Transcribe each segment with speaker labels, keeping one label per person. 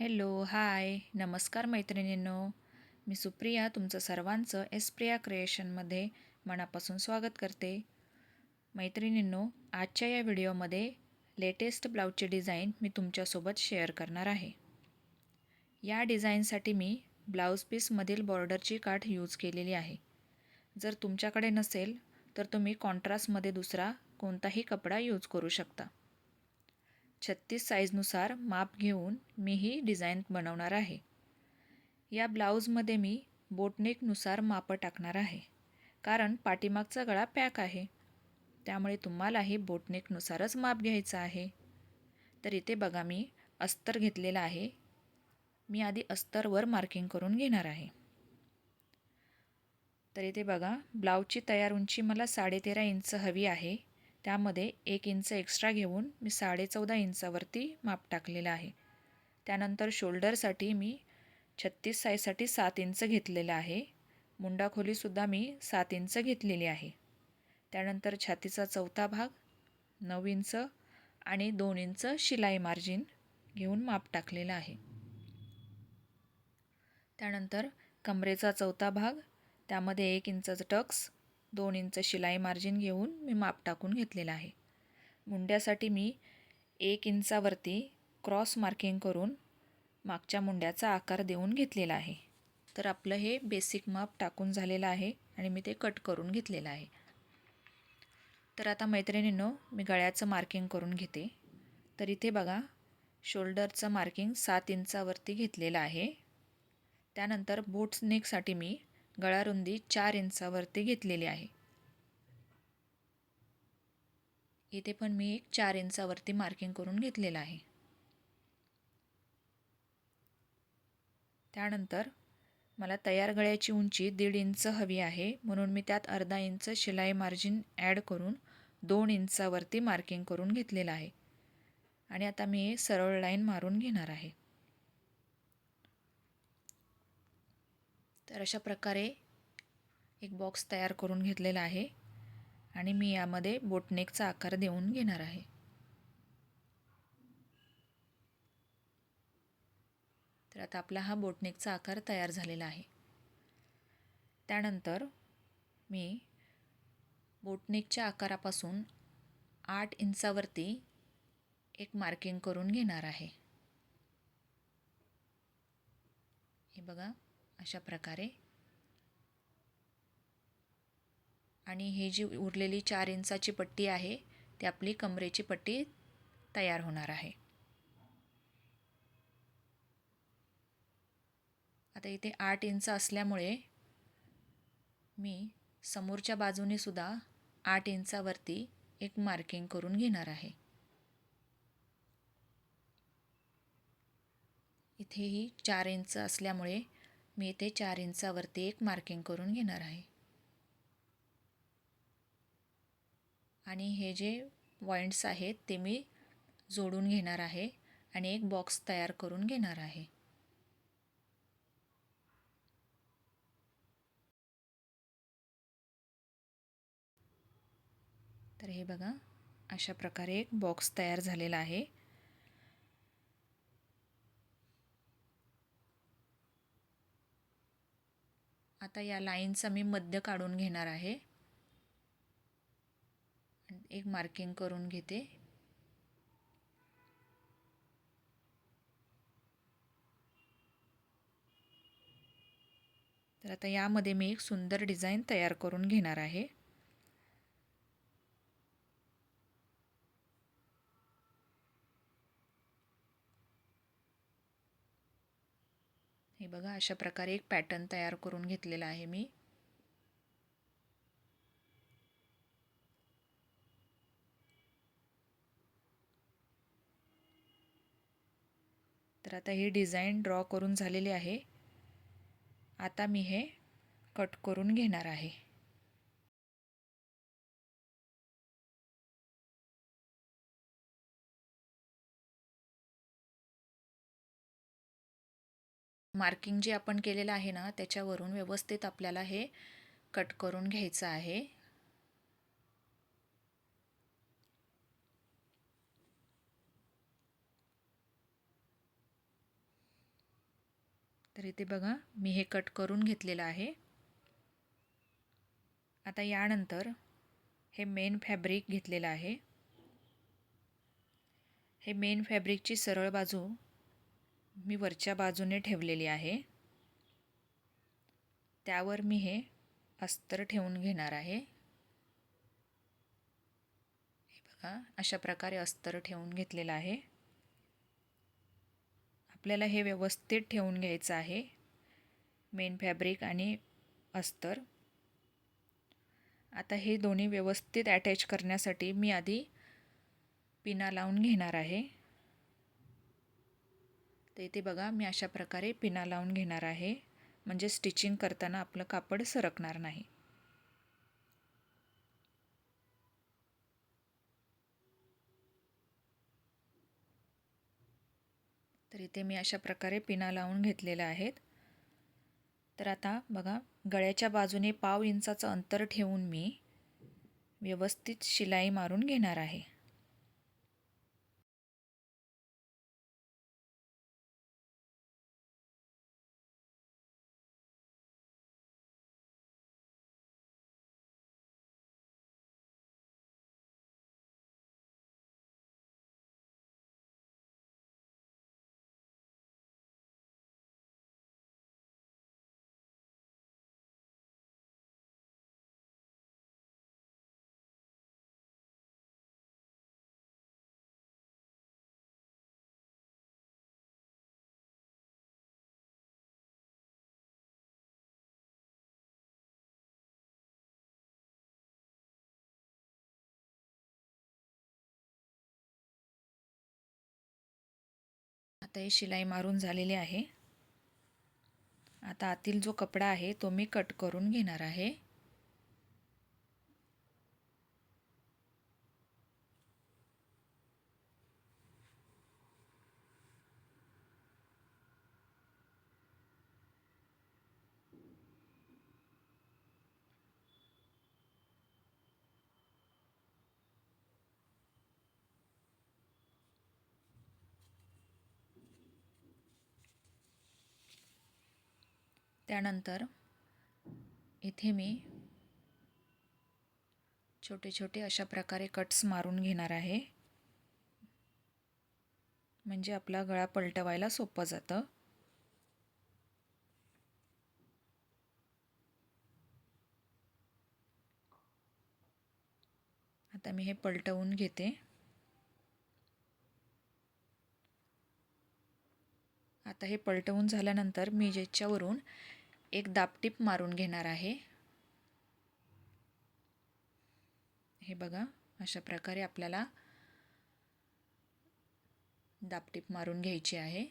Speaker 1: Hello hi. नमस्कार मैत्रिणींनो. मी सुप्रिया तुमचं सर्वांचं एसप्रिया क्रिएशनमध्ये मनापासून स्वागत करते. मैत्रिणींनो आजच्या या व्हिडिओमध्ये लेटेस्ट ब्लाऊजची डिझाईन मी तुमच्यासोबत शेअर करणार आहे. या डिझाईनसाठी मी ब्लाऊज पीसमधील बॉर्डरची काठ यूज केलेली आहे. जर तुमच्याकडे नसेल तर तुम्ही कॉन्ट्रास्टमध्ये दुसरा कोणताही कपडा यूज करू शकता. छत्तीस साईजनुसार माप घेऊन मी ही डिझाईन बनवणार आहे. या ब्लाऊजमध्ये मी बोटनेकनुसार मापं टाकणार आहे. कारण पाठीमागचा गळा पॅक आहे. त्यामुळे तुम्हालाही बोटनेकनुसारच माप घ्यायचं आहे. तर इथे बघा मी अस्तर घेतलेला आहे. मी आधी अस्तरवर मार्किंग करून घेणार आहे. तर इथे बघा ब्लाऊजची तयार उंची मला साडेतेरा इंच हवी आहे. त्यामध्ये एक इंच एक्स्ट्रा घेऊन मी साडेचौदा इंचावरती माप टाकलेलं आहे. त्यानंतर शोल्डरसाठी मी छत्तीस साईजसाठी सात इंच घेतलेलं आहे. मुंडाखोलीसुद्धा मी सात इंच घेतलेली आहे. त्यानंतर छातीचा चौथा भाग नऊ इंच आणि दोन इंच शिलाई मार्जिन घेऊन माप टाकलेलं आहे. त्यानंतर कमरेचा चौथा भाग त्यामध्ये एक इंचाचं टक्स दोन इंच शिलाई मार्जिन घेऊन मी माप टाकून घेतलेलं आहे. मुंड्यासाठी मी एक इंचावरती क्रॉस मार्किंग करून मागच्या मुंड्याचा आकार देऊन घेतलेला आहे. तर आपलं हे बेसिक माप टाकून झालेलं आहे आणि मी ते कट करून घेतलेलं आहे. तर आता मैत्रिणींनो मी गळ्याचं मार्किंग करून घेते. तर इथे बघा शोल्डरचं मार्किंग सात इंचावरती घेतलेलं आहे. त्यानंतर बोट्स नेकसाठी मी गळारुंदी चार इंचावरती घेतलेली आहे. इथे पण मी एक चार इंचावरती मार्किंग करून घेतलेलं आहे. त्यानंतर मला तयार गळ्याची उंची दीड इंच हवी आहे म्हणून मी त्यात अर्धा इंच शिलाई मार्जिन ॲड करून दोन इंचावरती मार्किंग करून घेतलेलं आहे. आणि आता मी सरळ लाईन मारून घेणार आहे. तर अशा प्रकारे एक बॉक्स तयार करून घेतलेला आहे आणि मी यामध्ये बोटनेकचा आकार देऊन घेणार आहे. तर आता आपला हा बोटनेकचा आकार तयार झालेला आहे. त्यानंतर मी बोटनेकच्या आकारापासून आठ इंचावरती एक मार्किंग करून घेणार आहे. हे बघा. अशा प्रकारे. आणि ही जी उरलेली चार इंचाची पट्टी आहे ती आपली कमरेची पट्टी तयार होणार आहे. आता इथे आठ इंच असल्यामुळे मी समोरच्या बाजूने सुद्धा आठ इंचावरती एक मार्किंग करून घेणार आहे. इथेही चार इंच असल्यामुळे मी इथे चार इंचावरती एक मार्किंग करून घेणार आहे. आणि हे जे पॉईंट्स आहेत ते मी जोडून घेणार आहे आणि एक बॉक्स तयार करून घेणार आहे. तर हे बघा अशा प्रकारे एक बॉक्स तयार झालेला आहे. आता या लाईनचा मी मध्य काढून घेणार आहे. एक मार्किंग करून घेते. तर आता यामध्ये मी एक सुंदर डिझाईन तयार करून घेणार आहे. हे बघा अशा प्रकारे एक पॅटर्न तयार करून घेतलेला आहे मी. तर आता ही डिझाईन ड्रॉ करून झालेली आहे. आता मी हे कट करून घेणार आहे. मार्किंग जे आपण केलेलं आहे ना त्याच्यावरून व्यवस्थित आपल्याला हे कट करून घ्यायचं आहे. तर इथे बघा मी हे कट करून घेतलेलं आहे. आता यानंतर हे मेन फॅब्रिक घेतलेलं आहे. हे मेन फॅब्रिकची सरळ बाजू मी वरच्या बाजूने ठेवलेली आहे. त्यावर मी हे अस्तर ठेवून घेणार आहे. हे बघा अशा प्रकारे अस्तर ठेवून घेतलेलं आहे. आपल्याला हे व्यवस्थित ठेवून घ्यायचं आहे. मेन फॅब्रिक आणि अस्तर. आता हे दोन्ही व्यवस्थित अटॅच करण्यासाठी मी आधी पिना लावून घेणार आहे. तर इथे बघा मी अशा प्रकारे पिना लावून घेणार आहे. म्हणजे स्टिचिंग करताना आपलं कापड सरकणार नाही. तर इथे मी अशा प्रकारे पिना लावून घेतलेल्या आहेत. तर आता बघा गळ्याच्या बाजूने पाव इंचाचं अंतर ठेवून मी व्यवस्थित शिलाई मारून घेणार आहे. आता हे शिलाई मारून झालेली आहे. आता आतील जो कपडा आहे तो मी कट करून घेणार आहे. त्यानंतर इथे मी छोटे छोटे अशा प्रकारे कट्स मारून घेणार आहे. म्हणजे आपला गळा पलटवायला सोपं जातं. आता मी हे पलटवून घेते. आता हे पलटवून झाल्यानंतर मी ज्याच्यावरून एक दापटीप मारून घेणार आहे. हे बघा अशा प्रकारे आपल्याला दापटीप मारून घ्यायची आहे.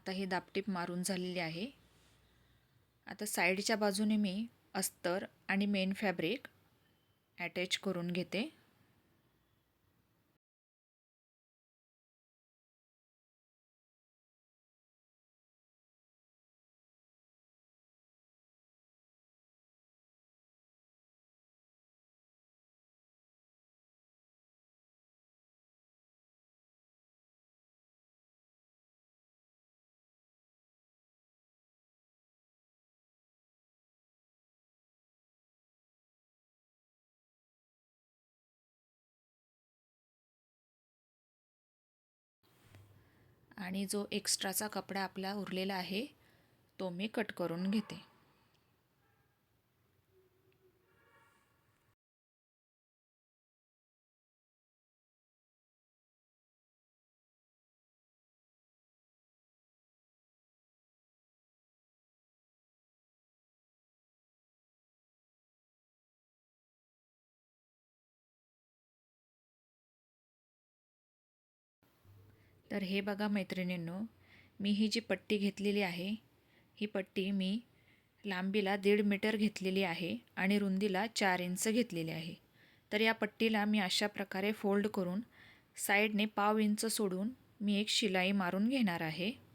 Speaker 1: आता हे दापटीप मारून झालेली आहे. आता साईडच्या बाजूने मी अस्तर आणि मेन फॅब्रिक ॲटॅच करून घेते. आणि जो एक्स्ट्राचा कपडा आपला उरलेला आहे तो मी कट करून घेते. तर हे बघा मैत्रिणींनो मी ही जी पट्टी घेतलेली आहे ही पट्टी मी लांबीला दीड मीटर घेतलेली आहे आणि रुंदीला चार इंच घेतलेली आहे. तर या पट्टीला मी अशा प्रकारे फोल्ड करून साईडने पाव इंच सोडून मी एक शिलाई मारून घेणार आहे.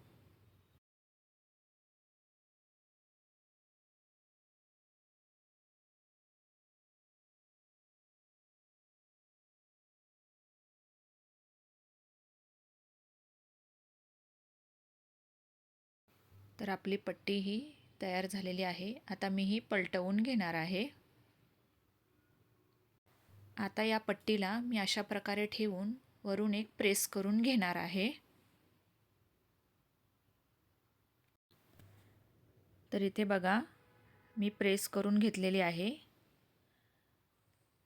Speaker 1: तर आपली पट्टी ही तयार झालेली आहे. आता मी ही पलटवून घेणार आहे. आता या पट्टीला मी अशा प्रकारे ठेवून वरून एक प्रेस करून घेणार आहे. तर इथे बघा मी प्रेस करून घेतलेली आहे.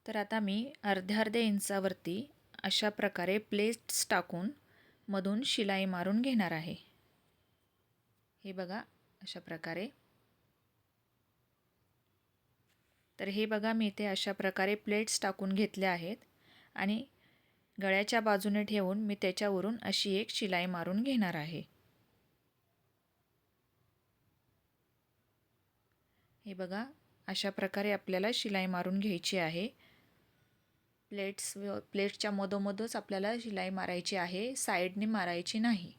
Speaker 1: तर आता मी अर्ध्या अर्ध्या इंचावरती अशा प्रकारे प्लेट्स टाकून मधून शिलाई मारून घेणार आहे. हे बघा अशा प्रकारे. तर हे बघा मी इथे अशा प्रकारे प्लेट्स टाकून घेतल्या आहेत आणि गळ्याच्या बाजूने ठेवून मी त्याच्यावरून अशी एक शिलाई मारून घेणार आहे. हे बघा अशा प्रकारे आपल्याला शिलाई मारून घ्यायची आहे. प्लेट्स प्लेट्सच्या मधोमधच आपल्याला शिलाई मारायची आहे साईडने मारायची नाही.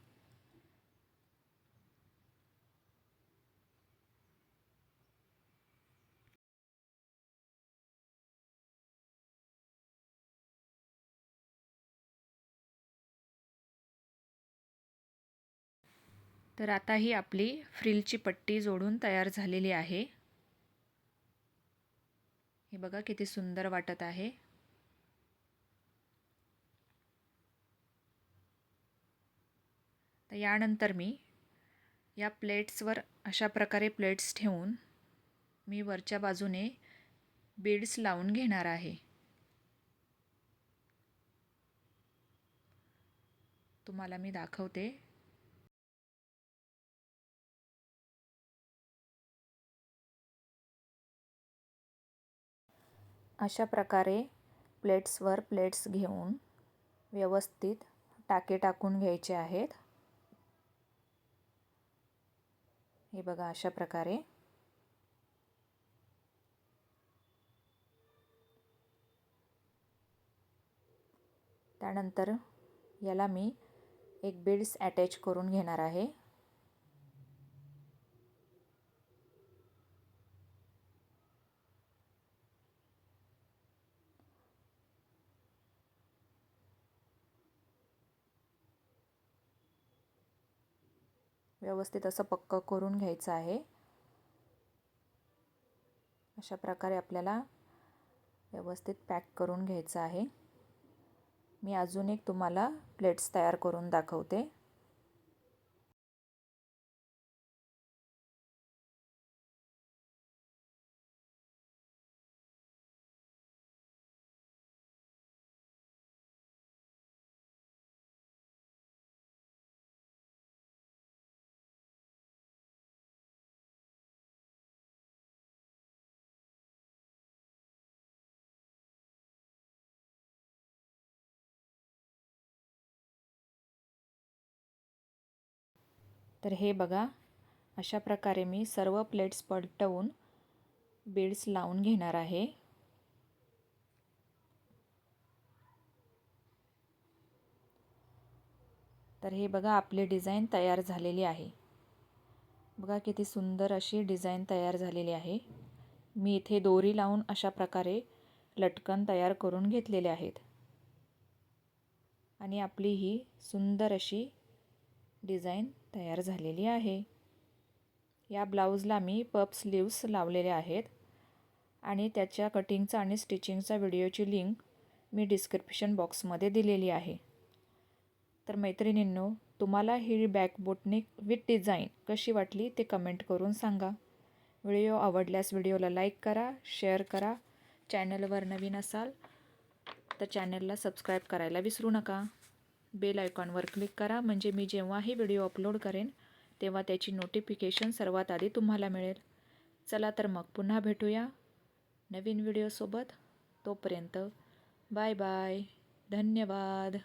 Speaker 1: तर आता ही आपली फ्रिलची पट्टी जोडून तयार झालेली आहे. हे बघा किती सुंदर वाटत आहे. तर यानंतर मी या प्लेट्सवर अशा प्रकारे प्लेट्स ठेवून मी वरच्या बाजूने बीड्स लावून घेणार आहे. तुम्हाला मी दाखवते. अशा प्रकारे प्लेट्सवर प्लेट्स घेऊन व्यवस्थित टाके टाकून घ्यायचे आहेत. हे बघा अशा प्रकारे. त्यानंतर याला मी एक बीड्स अटॅच करून घेणार आहे. व्यवस्थित असं पक्क करून घ्यायचं आहे. अशा प्रकारे आपल्याला व्यवस्थित पॅक करून घ्यायचं आहे. मी अजून एक तुम्हाला प्लेट्स तयार करून दाखवते. तर हे बघा अशा प्रकारे मी सर्व प्लेट्स पलटवून बीड्स लावून घेणार आहे. तर हे बघा आपली डिझाईन तयार झालेली आहे. बघा किती सुंदर अशी डिझाईन तयार झालेली आहे. मी इथे दोरी लावून अशा प्रकारे लटकन तयार करून घेतलेले आहेत. आणि आपली ही सुंदर अशी डिझाईन तयार झालेली आहे. या ब्लाऊजला मी पप स्लीव्स लावलेले आहेत आणि त्याच्या कटिंगचा आणि स्टिचिंगचा व्हिडिओची लिंक मी डिस्क्रिप्शन बॉक्समध्ये दिलेली आहे. तर मैत्रिणींनो तुम्हाला ही बॅकबोटनिक विथ डिझाईन कशी वाटली ते कमेंट करून सांगा. व्हिडिओ आवडल्यास व्हिडिओला लाईक करा शेअर करा. चॅनलवर नवीन असाल तर चॅनलला सबस्क्राईब करायला विसरू नका. बेल आयकॉनवर क्लिक करा. म्हणजे मी जेव्हाही व्हिडिओ अपलोड करेन तेव्हा त्याची नोटिफिकेशन सर्वात आधी तुम्हाला मिळेल. चला तर मग पुन्हा भेटूया नवीन व्हिडिओसोबत. तोपर्यंत बाय बाय. धन्यवाद.